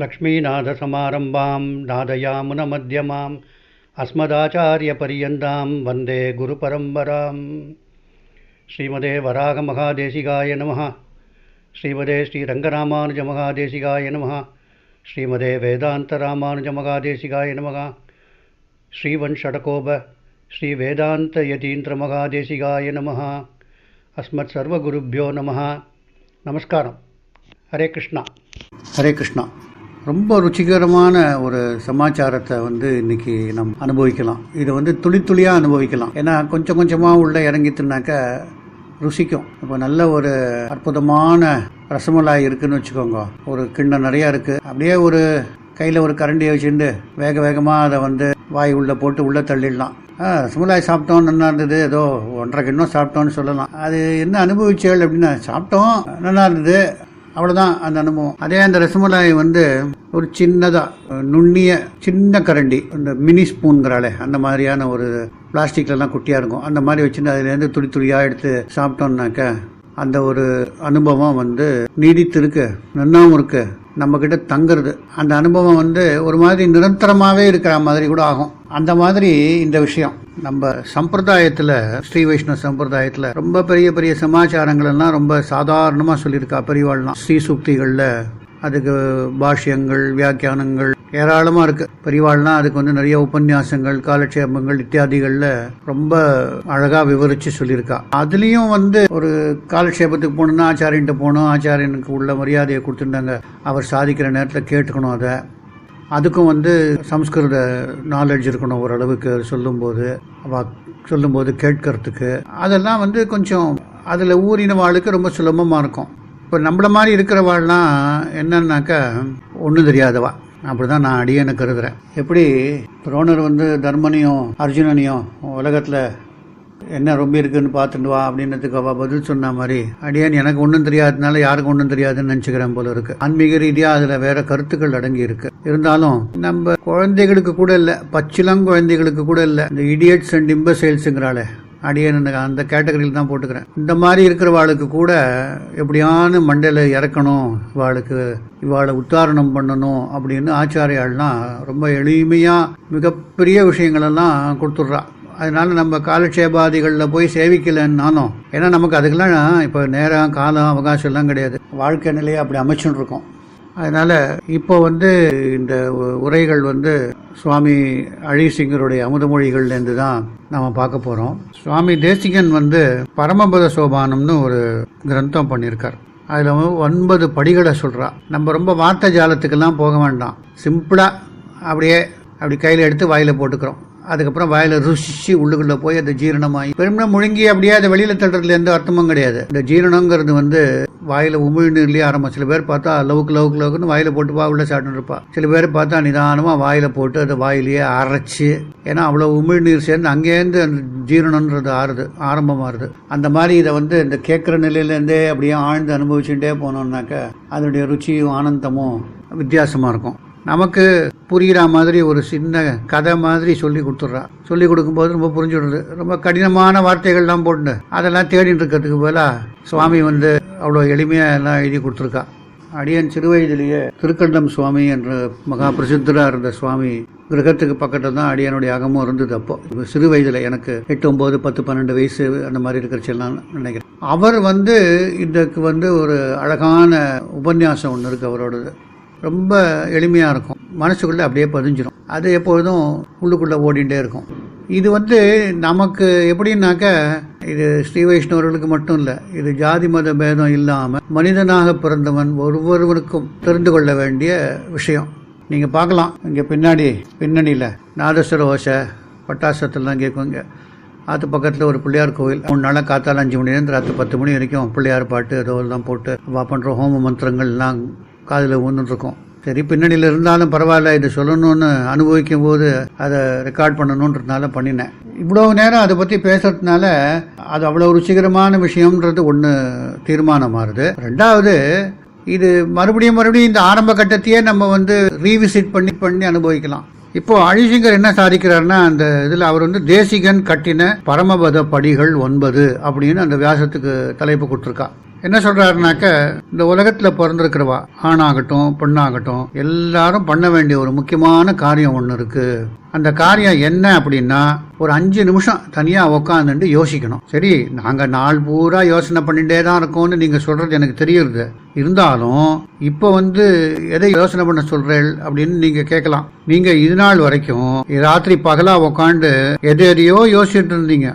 लक्ष्मीनाथसमारम्भां नादयामुनमध्यमाम् अस्मदाचार्यपर्यन्तां वन्दे गुरुपरम्परां श्रीमदे वराहमहादेशिकाय नमः श्रीमदे श्रीरङ्गरामानुजमहादेशिकाय नमः श्रीमदे वेदान्तरामानुजमहादेशिकाय नमः श्रीवंषडकोप श्रीवेदान्तयतीन्द्रमहादेशिकाय नमः अस्मत्सर्वगुरुभ्यो नमः नमस्कारं हरे कृष्णा हरे कृष्णा ரொம்ப ருச்சிகரமான ஒரு சமாச்சாரத்தை வந்து இன்னைக்கு நம்ம அனுபவிக்கலாம். இதை வந்து துளி துளியாக அனுபவிக்கலாம். ஏன்னா கொஞ்சம் கொஞ்சமாக உள்ளே இறங்கிட்டுனாக்க ருசிக்கும். இப்போ நல்ல ஒரு அற்புதமான ரசமலாய் இருக்குன்னு வச்சுக்கோங்க. ஒரு கிண்ணம் நிறையா இருக்குது அப்படியே ஒரு கையில் ஒரு கரண்டியை வச்சுட்டு வேக வேகமாக அதை வந்து வாய் உள்ளே போட்டு உள்ளே தள்ளிடலாம். ஆ ரசமலாய் சாப்பிட்டோம் நல்லா இருந்தது. ஏதோ ஒன்றரை கிண்ணம் சாப்பிட்டோம்னு சொல்லலாம். அது என்ன அனுபவிச்சேள் அப்படின்னா சாப்பிட்டோம் நல்லா இருந்தது. அவ்வளோதான் அந்த அனுபவம். அதே அந்த ரசமலாய் வந்து ஒரு சின்னதாக நுண்ணிய சின்ன கரண்டி இந்த மினி ஸ்பூன்கிறாளே அந்த மாதிரியான ஒரு பிளாஸ்டிக்லலாம் குட்டியாக இருக்கும். அந்த மாதிரி வச்சுட்டு அதுலேருந்து துளி துளியாக எடுத்து சாப்பிட்டோம்னாக்க அந்த ஒரு அனுபவம் வந்து நீடித்து இருக்கு நன்னாவும் இருக்கு நம்மக்கிட்ட தங்குறது. அந்த அனுபவம் வந்து ஒரு மாதிரி நிரந்தரமாகவே இருக்கிற மாதிரி கூட ஆகும். அந்த மாதிரி இந்த விஷயம். நம்ம சம்பிரதாயத்தில் ஸ்ரீ வைஷ்ணவ சம்பிரதாயத்தில் ரொம்ப பெரிய பெரிய சமாச்சாரங்கள் எல்லாம் ரொம்ப சாதாரணமாக சொல்லியிருக்கா பெரியவாள்லாம் ஸ்ரீ சூக்திகளில் அதுக்கு பாஷ்யங்கள் வியாக்கியானங்கள் ஏராளமாக இருக்கு. பெரியவாள்லாம் அதுக்கு வந்து நிறைய உபன்யாசங்கள் காலட்சேபங்கள் இத்தியாதிகளில் ரொம்ப அழகாக விவரித்து சொல்லியிருக்கா. அதுலேயும் வந்து ஒரு காலட்சேபத்துக்கு போகணுன்னா ஆச்சாரியன்ட்டு போகணும் ஆச்சாரியனுக்கு உள்ள மரியாதையை கொடுத்துருந்தாங்க அவர் சாதிக்கிற நேரத்தில் கேட்டுக்கணும் அதை. அதுக்கும் வந்து சம்ஸ்கிருத நாலேஜ் இருக்கணும் ஓரளவுக்கு சொல்லும்போது அவ சொல்லும்போது கேட்கறதுக்கு. அதெல்லாம் வந்து கொஞ்சம் அதில் ஊறின வாளுக்கு ரொம்ப சுலபமாக இருக்கும். இப்போ நம்மள மாதிரி இருக்கிறவாள்லாம் என்னன்னாக்கா ஒன்றும் தெரியாதவா. அப்படி தான் நான் அடியேன்னு கருதுறேன். எப்படி? துரோணர் வந்து தர்மனையும் அர்ஜுனனையும் உலகத்தில் என்ன ரொம்ப இருக்குன்னு பார்த்துட்டு வா அப்படின்றதுக்கு அவள் பதில் சொன்ன மாதிரி அடியான் எனக்கு ஒன்றும் தெரியாததுனால யாருக்கும் ஒன்றும் தெரியாதுன்னு நினச்சிக்கிறேன் போல இருக்கு. ஆன்மீக ரீதியாக அதில் வேற கருத்துக்கள் அடங்கி இருக்கு. இருந்தாலும் நம்ம குழந்தைகளுக்கு கூட இல்லை பச்சிலங்க குழந்தைகளுக்கு கூட இல்லை இந்த இடியட்ஸ் அண்ட் இம்பசைல்ஸுங்கிறாளே அடியேன் அந்த கேட்டகரியில் தான் போட்டுக்கிறேன். இந்த மாதிரி இருக்கிறவாளுக்கு கூட எப்படியான மண்டையில் இறக்கணும் இவாளுக்கு இவாளை உத்தாரணம் பண்ணணும் அப்படின்னு ஆச்சாரியாள்லாம் ரொம்ப எளிமையாக மிகப்பெரிய விஷயங்களெல்லாம் கொடுத்துட்றா. அதனால நம்ம காலட்சேபாதிகளில் போய் சேவிக்கலைன்னாலும் ஏன்னா நமக்கு அதுக்கெல்லாம் இப்போ நேரம் காலம் அவகாசம் எல்லாம் கிடையாது. வாழ்க்கை நிலையை அப்படி அமைச்சுன்னு இருக்கோம். அதனால் இப்போ வந்து இந்த உரைகள் வந்து சுவாமி அழிசிங்கருடைய அமுதமொழிகள்லேருந்து தான் நாம் பார்க்க போகிறோம் சுவாமி தேசிகன் வந்து பரமபத சோபானம்னு ஒரு கிரந்தம் பண்ணியிருக்கார். அதில் ஒன்பது படிகளை சொல்கிறா நம்ம ரொம்ப வார்த்தை ஜாலத்துக்கெல்லாம் போக வேண்டாம். சிம்பிளாக அப்படியே அப்படி கையில் எடுத்து வாயில் போட்டுக்கிறோம். அதுக்கப்புறம் வாயில் ருசிச்சு உள்ளுக்குள்ள போய் அது ஜீரணமாகி பெரும்பாலும் முழுங்கி அப்படியே அதை வெளியில தள்ளுறதுல எந்த அர்த்தமும் கிடையாது. இந்த ஜீரணங்கிறது வந்து வாயில உமிழ்நீர்லயே ஆரம்பம். சில பேர் பார்த்தா லவுக்கு லவுக்கு லவுக்குன்னு வாயில போட்டு வா உள்ள சாப்பிட்டு இருப்பா. சில பேர் பார்த்தா நிதானமா வாயில போட்டு அதை வாயிலேயே அரைச்சு ஏன்னா அவ்வளவு உமிழ்நீர் சேர்ந்து அங்கேருந்து அந்த ஜீரணன்றது ஆறுது ஆரம்பமாகுது அந்த மாதிரி இதை வந்து இந்த கேட்குற நிலையிலேருந்தே அப்படியே ஆழ்ந்து அனுபவிச்சுட்டே போனோம்னாக்க அதனுடைய ருச்சியும் ஆனந்தமும் வித்தியாசமாக இருக்கும். நமக்கு புரிகிற மாதிரி ஒரு சின்ன கதை மாதிரி சொல்லி கொடுத்துட்றா. சொல்லி கொடுக்கும்போது ரொம்ப புரிஞ்சுடுது. ரொம்ப கடினமான வார்த்தைகள்லாம் போட்டு அதெல்லாம் தேடிட்டு இருக்கிறதுக்கு பதிலாக சுவாமி வந்து அவ்வளோ எளிமையாக எல்லாம் எழுதி கொடுத்துருக்கா. அடியன் சிறுவயதிலேயே திருக்கண்டம் சுவாமி என்ற மகா பிரசித்தராக இருந்த சுவாமி கிரகத்துக்கு பக்கத்தில் தான் அடியனுடைய அகமும் இருந்தது அப்போ. சிறு வயதில் எனக்கு எட்டு ஒம்பது பத்து பன்னெண்டு வயசு அந்த மாதிரி இருக்கிறச்செல்லாம் நினைக்கிறேன். அவர் வந்து இதுக்கு வந்து ஒரு அழகான உபன்யாசம் ஒன்று இருக்குது அவரோடது. ரொம்ப எளிமையாக இருக்கும். மனசுக்குள்ளே அப்படியே பதிஞ்சிடும் அது எப்பொழுதும் உள்ளுக்குள்ளே ஓடிகிட்டே இருக்கும். இது வந்து நமக்கு எப்படின்னாக்க இது ஸ்ரீ வைஷ்ணவர்களுக்கு மட்டும் இல்லை இது ஜாதி மத பேதம் இல்லாமல் மனிதனாக பிறந்தவன் ஒவ்வொருவருக்கும் தெரிந்து கொள்ள வேண்டிய விஷயம். நீங்கள் பார்க்கலாம். இங்கே பின்னாடி பின்னணியில் நாதஸ்வர ஓசை பட்டாசத்தெல்லாம் கேட்குங்க. ஆற்று பக்கத்தில் ஒரு பிள்ளையார் கோவில். மூணு நாளாக காத்தால் அஞ்சு மணிலேருந்து ராத்திரி பத்து மணி வரைக்கும் பிள்ளையார் பாட்டு ஏதோ எல்லாம் போட்டு வா பண்ணுற ஹோம மந்திரங்கள்லாம் காதில் ஊந்துட்டுருக்கோம் சரி பின்னணியில் இருந்தாலும் பரவாயில்ல இது சொல்லணும்னு அனுபவிக்கும் போது அதை ரெக்கார்ட் பண்ணணுன்றதுனால பண்ணினேன். இவ்வளோ நேரம் அதை பற்றி பேசுறதுனால அது அவ்வளோ ருசிகரமான விஷயம்ன்றது ஒன்று தீர்மானமாகுது ரெண்டாவது இது மறுபடியும் மறுபடியும் இந்த ஆரம்ப கட்டத்தையே நம்ம வந்து ரீவிசிட் பண்ணி பண்ணி அனுபவிக்கலாம். இப்போ அழிசிங்கர் என்ன சாதிக்கிறார்னா அந்த இதில் அவர் வந்து தேசிகன் கட்டின பரமபத படிகள் ஒன்பது அப்படின்னு அந்த வியாசத்துக்கு தலைப்பு கொடுத்துருக்கா. என்ன சொல்றாருனாக்க இந்த உலகத்துல பிறந்திருக்கிறவா ஆணாகட்டும் பெண்ணாகட்டும் எல்லாரும் பண்ண வேண்டிய ஒரு முக்கியமான காரியம் ஒன்று இருக்கு. அந்த காரியம் என்ன அப்படின்னா ஒரு அஞ்சு நிமிஷம் தனியா உக்காந்துட்டு யோசிக்கணும். சரி நாங்க நாள் பூரா யோசனை பண்ணிட்டே தான் இருக்கோம்னு நீங்க சொல்றது எனக்கு தெரியுது. இருந்தாலும் இப்போ வந்து எதை யோசனை பண்ண சொல்றேன் அப்படின்னு நீங்க கேட்கலாம். நீங்க இது நாள் வரைக்கும் ராத்திரி பகலா உக்காந்து எது எதையோ யோசிச்சுட்டு இருந்தீங்க.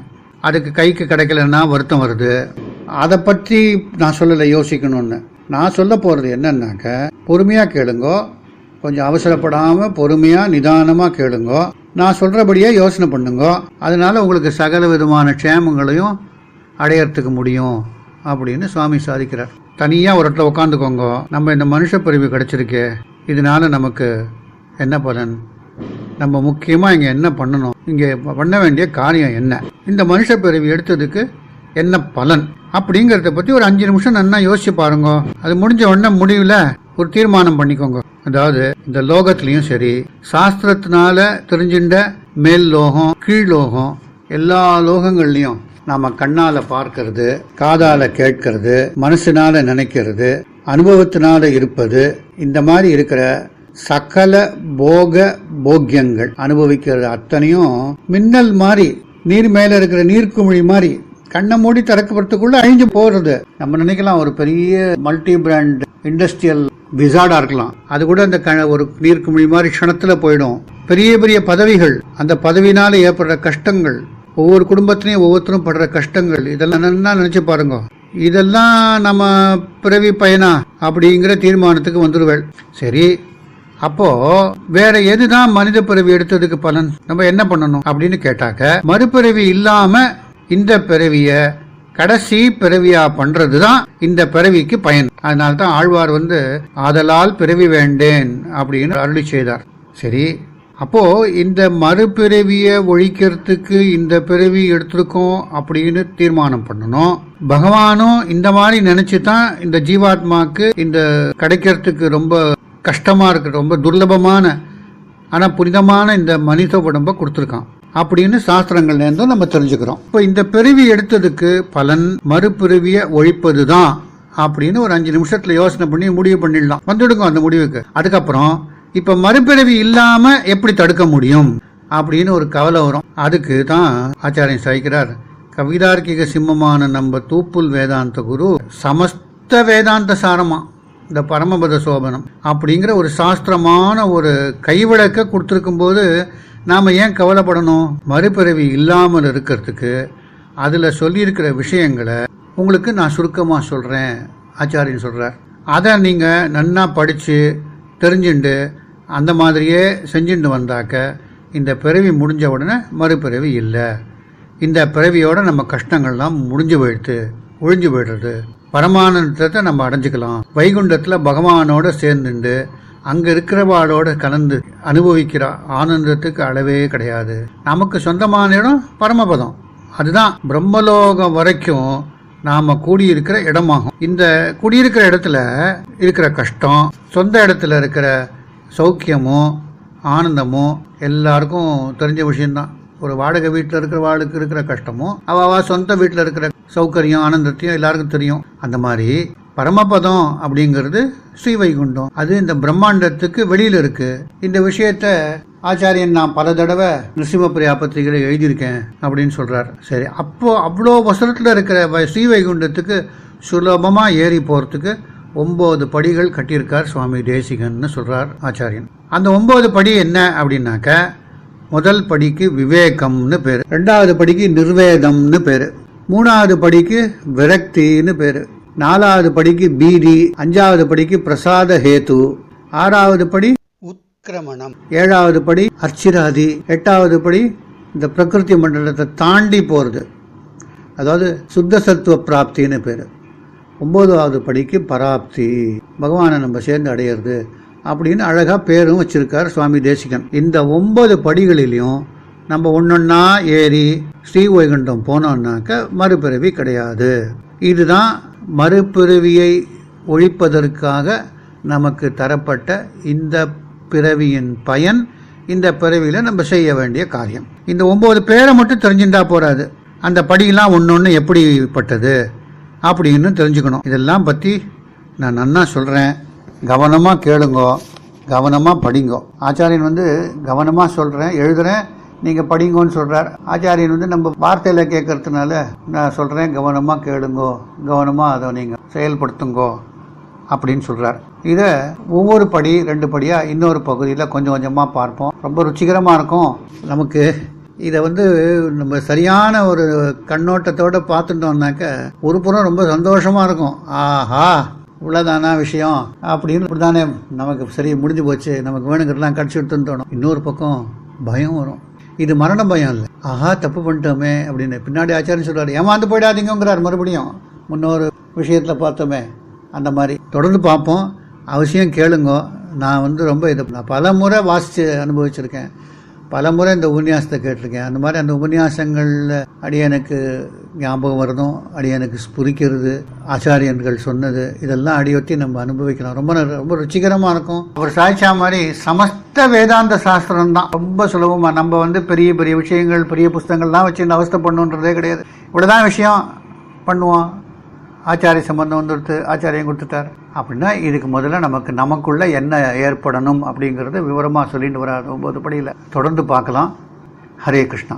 அதுக்கு கைக்கு கிடைக்கலன்னா வருத்தம் வருது. அதை பற்றி நான் சொல்லலை யோசிக்கணும்னு. நான் சொல்ல போகிறது என்னன்னாக்க பொறுமையாக கேளுங்கோ. கொஞ்சம் அவசரப்படாமல் பொறுமையாக நிதானமாக கேளுங்கோ. நான் சொல்கிறபடியே யோசனை பண்ணுங்கோ. அதனால் உங்களுக்கு சகல விதமான க்ஷேமங்களையும் அடையறதுக்கு முடியும் அப்படின்னு சுவாமி சாதிக்கிறார். தனியாக ஒரு இடத்துல உட்காந்துக்கோங்க நம்ம இந்த மனுஷ பிரிவு கிடச்சிருக்கே. இதனால நமக்கு என்ன பலன்? நம்ம முக்கியமாக இங்கே என்ன பண்ணணும்? இங்கே பண்ண வேண்டிய காரியம் என்ன? இந்த மனுஷ பிரிவு எடுத்ததுக்கு என்ன பலன்? அப்படிங்கிறத பற்றி ஒரு அஞ்சு நிமிஷம் நல்லா யோசிச்சு பாருங்க. அது முடிஞ்ச உடனே முடிவில் ஒரு தீர்மானம் பண்ணிக்கோங்க. அதாவது இந்த லோகத்திலயும் சரி சாஸ்திரத்தினால தெரிஞ்சின்ற மேல் லோகம் கீழ் லோகம் எல்லா லோகங்கள்லயும் நாம கண்ணால பார்க்கறது காதால கேட்கறது மனசினால நினைக்கிறது அனுபவத்தினால இருப்பது இந்த மாதிரி இருக்கிற சகல போக போக்கியங்கள் அனுபவிக்கிறது அத்தனையும் மின்னல் மாதிரி நீர் மேல இருக்கிற நீர்க்குமிழி மாதிரி கண்ணை மூடி திறக்கப்படுறதுக்குள்ள அழிஞ்சு போறது. நம்ம நினைக்கலாம் ஒரு பெரிய மல்டி பிராண்ட் இண்டஸ்ட்ரியல் விசார்டா இருக்கலாம். அது கூட அந்த க- ஒரு நீர்க்குமிழி மாதிரி க்ஷணத்துல போயிடும். பெரிய பெரிய பதவிகள் அந்த பதவினால ஏற்படுற கஷ்டங்கள் ஒவ்வொரு குடும்பத்திலையும் ஒவ்வொருத்தரும் படுற கஷ்டங்கள் இதெல்லாம் நல்லா நினைச்சு பாருங்க. இதெல்லாம் நம்ம பிறவி பயனா அப்படிங்கிற தீர்மானத்துக்கு வந்துடுவேள் சரி அப்போ வேற எதுதான் மனித பிறவி எடுத்ததுக்கு பலன்? நம்ம என்ன பண்ணணும் அப்படின்னு கேட்டாக்க மறுபிறவி இல்லாம இந்த பிறவிய கடைசி பிறவியா பண்றதுதான் இந்த பிறவிக்கு பயன். அதனால தான் ஆழ்வார் வந்து ஆதலால் பிறவி வேண்டேன் அப்படின்னு அருளி செய்தார். சரி அப்போ இந்த மறுபிறவியை ஒழிக்கிறதுக்கு இந்த பிறவி எடுத்திருக்கோம் அப்படின்னு தீர்மானம் பண்ணணும். பகவானும் இந்த மாதிரி நினைச்சு தான் இந்த ஜீவாத்மாக்கு இந்த கிடைக்கிறதுக்கு ரொம்ப கஷ்டமா இருக்கு ரொம்ப துர்லபமான ஆனா புனிதமான இந்த மனித உடம்ப கொடுத்துருக்கான். அப்படின்னு சாஸ்திரங்கள் இருந்தும் நம்ம தெரிஞ்சுக்கிறோம். இப்போ இந்த பிறவி எடுத்ததுக்கு பலன் மறுபிறவியை ஒழிப்பது தான் அப்படின்னு ஒரு அஞ்சு நிமிஷத்துல யோசனை பண்ணி முடிவு பண்ணிடலாம். வந்துடுங்க அந்த முடிவுக்கு. அதுக்கப்புறம் இப்ப மறுபிறவி இல்லாம எப்படி தடுக்க முடியும் அப்படின்னு ஒரு கவலை வரும். அதுக்கு தான் ஆச்சாரியன் சாய்க்கிறார். கவிதார்க்கிக சிம்மமான நம்ம தூப்புல் வேதாந்த குரு சமஸ்த வேதாந்த சாரமா இந்த பரமபத சோபனம் அப்படிங்கிற ஒரு சாஸ்திரமான ஒரு கைவிளக்க கொடுத்துருக்கும் போது நாம் ஏன் கவலைப்படணும்? மறுபிறவி இல்லாமல் இருக்கிறதுக்கு அதில் சொல்லியிருக்கிற விஷயங்களை உங்களுக்கு நான் சுருக்கமாக சொல்கிறேன் ஆச்சாரியன் சொல்கிறார் அதை நீங்கள் நன்னா படித்து தெரிஞ்சுண்டு அந்த மாதிரியே செஞ்சுட்டு வந்தாக்க இந்த பிறவி முடிஞ்ச உடனே மறுபிறவி இல்லை. இந்த பிறவியோட நம்ம கஷ்டங்கள்லாம் முடிஞ்சு போயிடுது ஒழிஞ்சு போயிடுறது. பரமானந்தத்தை நம்ம அடைஞ்சுக்கலாம். வைகுண்டத்தில் பகவானோட சேர்ந்துண்டு அங்கே இருக்கிறவாளோட கலந்து அனுபவிக்கிற ஆனந்தத்துக்கு அளவே கிடையாது. நமக்கு சொந்தமான இடம் பரமபதம். அதுதான் பிரம்மலோகம் வரைக்கும் நாம கூடியிருக்கிற இடமாகும். இந்த குடியிருக்கிற இடத்துல இருக்கிற கஷ்டம் சொந்த இடத்துல இருக்கிற சௌக்கியமும் ஆனந்தமும் எல்லாருக்கும் தெரிஞ்ச விஷயம்தான். ஒரு வாடகை வீட்டில் இருக்கிற வாளுக்கு இருக்கிற கஷ்டமும் அவ அவ சொந்த வீட்டில் இருக்கிற சௌகரியம் ஆனந்தத்தையும் எல்லாருக்கும் தெரியும். அந்த மாதிரி பரமபதம் அப்படிங்கிறது ஸ்ரீவைகுண்டம். அது இந்த பிரம்மாண்டத்துக்கு வெளியில இருக்கு. இந்த விஷயத்த ஆச்சாரியன் நான் பல தடவை நிருசிம்மப்பிரியா பத்திரிகையில எழுதியிருக்கேன் அப்படின்னு சொல்றாரு. சரி அப்போ அவ்வளோ வசனத்தில் இருக்கிற ஸ்ரீவைகுண்டத்துக்கு சுலபமா ஏறி போறதுக்கு ஒன்பது படிகள் கட்டியிருக்கார் சுவாமி தேசிகன்னு சொல்றார் ஆச்சாரியன். அந்த ஒன்பது படி என்ன அப்படின்னாக்க முதல் படிக்கு விவேகம்னு பேரு. ரெண்டாவது படிக்கு நிர்வேதம்னு பேரு. மூணாவது படிக்கு விரக்தின்னு பேரு. நாலாவது படிக்கு பீதி அஞ்சாவது படிக்கு பிரசாத ஹேத்து ஆறாவது படி உத்கிரமணம். ஏழாவது படி அர்ச்சிராதி எட்டாவது படி இந்த பிரகிருதி மண்டலத்தை தாண்டி போறது. அதாவது சுத்த சத்துவ பிராப்தின்னு பேர். ஒன்பதாவது படிக்கு பராப்தி பகவானை நம்ம சேர்ந்து அடையிறது அப்படின்னு அழகாக பேரும் வச்சிருக்கார் சுவாமி தேசிகன். இந்த ஒன்பது படிகளிலையும் நம்ம ஒன்றொன்னா ஏறி ஸ்ரீ வைகுண்டம் போனோம்னாக்க மறுபிறவி கிடையாது. இதுதான் மறுபிறவியை ஒழிப்பதற்காக நமக்கு தரப்பட்ட இந்த பிறவியின் பயன் இந்த பிறவியில் நம்ம செய்ய வேண்டிய காரியம். இந்த ஒம்பது பேரை மட்டும் தெரிஞ்சுட்டா போகாது அந்த படியெல்லாம் ஒன்று ஒன்று எப்படிப்பட்டது அப்படின்னு தெரிஞ்சுக்கணும். இதெல்லாம் பற்றி நான் நன்னா சொல்கிறேன் கவனமாக கேளுங்கோ. கவனமாக படிங்கோ. ஆச்சாரியன் வந்து கவனமாக சொல்கிறேன் எழுதுகிறேன் நீங்கள் படிங்கோன்னு சொல்கிறார் ஆச்சாரியன் வந்து நம்ம வார்த்தையில் கேட்கறதுனால நான் சொல்கிறேன் கவனமாக கேளுங்கோ கவனமாக அதை நீங்கள் செயல்படுத்துங்கோ அப்படின்னு சொல்கிறார் இதை ஒவ்வொரு படி ரெண்டு படியாக இன்னொரு பகுதியில் கொஞ்சம் கொஞ்சமாக பார்ப்போம். ரொம்ப ருச்சிகரமாக இருக்கும். நமக்கு இதை வந்து நம்ம சரியான ஒரு கண்ணோட்டத்தோடு பார்த்துட்டோம்னாக்க ஒரு புறம் ரொம்ப சந்தோஷமாக இருக்கும். ஆஹா இவ்வளோதானா விஷயம்? அப்படின்னு இப்படி தானே நமக்கு சரி முடிஞ்சு போச்சு. நமக்கு வேணுங்கிறதெல்லாம் கடிச்சு எடுத்துன்னு தோணும். இன்னொரு பக்கம் பயம் வரும். இது மரண பயம் இல்லை. ஆஹா தப்பு பண்ணிட்டோமே அப்படின்னு. பின்னாடி ஆச்சாரியன் சொல்கிறார் ஏமாந்து போயிடாதீங்கிறார் மறுபடியும் முன்னொரு விஷயத்தில் பார்த்தோமே அந்த மாதிரி. தொடர்ந்து பார்ப்போம். அவசியம் கேளுங்க. நான் வந்து ரொம்ப இதை நான் பல முறை வாசித்து அனுபவிச்சிருக்கேன். பல முறை இந்த உபன்யாசத்தை கேட்டிருக்கேன். அந்த மாதிரி அந்த உபன்யாசங்களில் அடியனுக்கு ஞாபகம் வரணும் அடியனுக்கு ஸ்புரிக்கிறது ஆச்சாரியன்கள் சொன்னது இதெல்லாம் அடியொத்தி நம்ம அனுபவிக்கலாம். ரொம்ப ரொம்ப ருச்சிகரமாக இருக்கும். அவர் சாய்ச்சா மாதிரி சமஸ்த வேதாந்த சாஸ்திரம் தான் ரொம்ப சுலபமாக நம்ம வந்து பெரிய பெரிய விஷயங்கள் பெரிய புஸ்தகங்கள்லாம் வச்சு இந்த அவஸ்தை பண்ணுன்றதே கிடையாது. இவ்வளோதான் விஷயம் பண்ணுவோம் ஆச்சாரிய சம்பந்தம் வந்துடுத்து ஆச்சாரியம் கொடுத்துட்டார். அப்படின்னா இதுக்கு முதல்ல நமக்கு நமக்குள்ளே என்ன ஏற்படணும் அப்படிங்கிறது விவரமாக சொல்லிட்டு வராது. ஒம்பது படியில். தொடர்ந்து பார்க்கலாம். ஹரே கிருஷ்ணா.